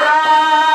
বলে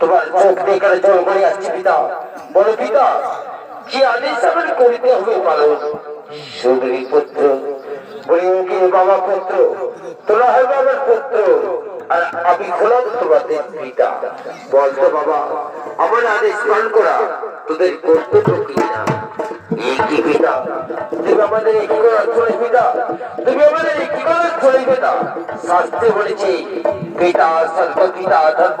তোমার চোখ বেকারে জল করে আসছে, পিতা। বলো, পিতা, কি আদেশ আমার করিতে হবে পালন? সুন্দরী পুত্র বলে ওকে বাবা পুত্র, তোরা হয় বাবার পুত্র, আর আমি হলাম তোমাদের পিতা। বলতো বাবা, আমার আদেশ পালন করা, তোদের কর্তব্য কি না? কি পিতা? তুমি আমাদের কি করার চলে পিতা। তুমি আমাদের কি করার চলে পিতা। শাস্ত্রে বলেছি, পিতা সর্ব পিতা ধর্ম।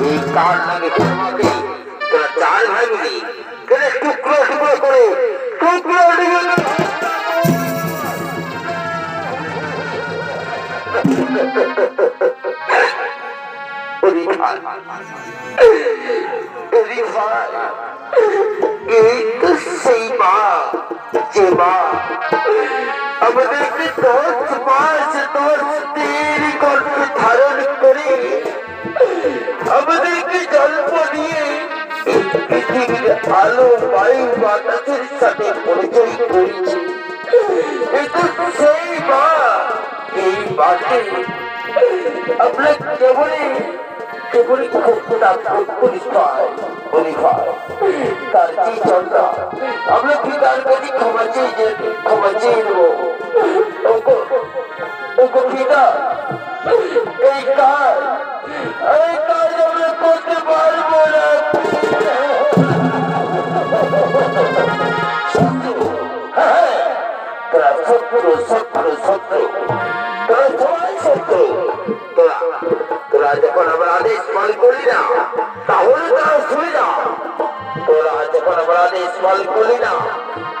এই কার লাগে তোমাকে তোরা চার ভাই মিলি কেন টুকরো টুকরো করে টুকরো টুকরো এই তো সেই মা, যে মা। দশ মাস দশ দিন গল্প সাথে পরিচয় করেছি কিন্তু সেই মা, এই মাকে আপনার কেবলই কেবলই ক্ষমতা পরিষ্কার পরিবার তার কি চন্দ্রা? আমরা পিতার কাছে ক্ষমা চেয়ে ক্ষমা চেয়ে ওগো ওগো পিতা এই কাজ এই কাজ আমরা করতে পারব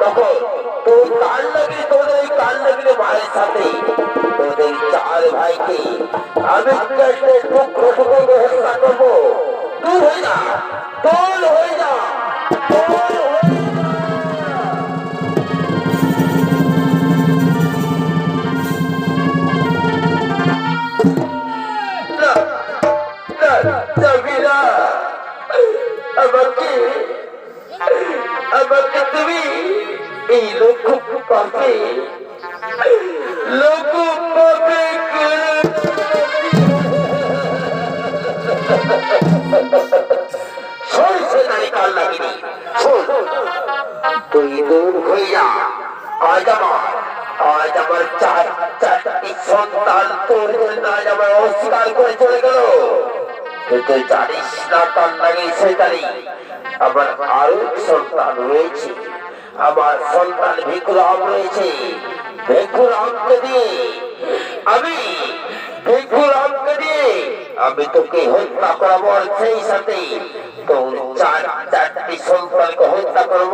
তখন তোর কাল লাগলে তোদের এই কাল লাগলে ভাইয়ের সাথে তোদের চার ভাইকে আমি টুকরো টুকরো করে হত্যা করব। তুই হয়ে যা তোর হয়ে যা তোর লোক লোক পাবে সে আজ আমার আজ চার সন্তান তোর আজ আমার অস্বীকার করে চলে গেল? তুই জানিস না তার লাগে সেটারই আমার আরও সন্তান রয়েছে। আমার সন্তান ভিকুরাম রয়েছে। ভিকুরামকে দিয়ে আমি ভিকুরামকে দিয়ে আমি তোকে হত্যা করাবো আর সেই সাথে তোর চার চারটি সন্তানকে হত্যা করব।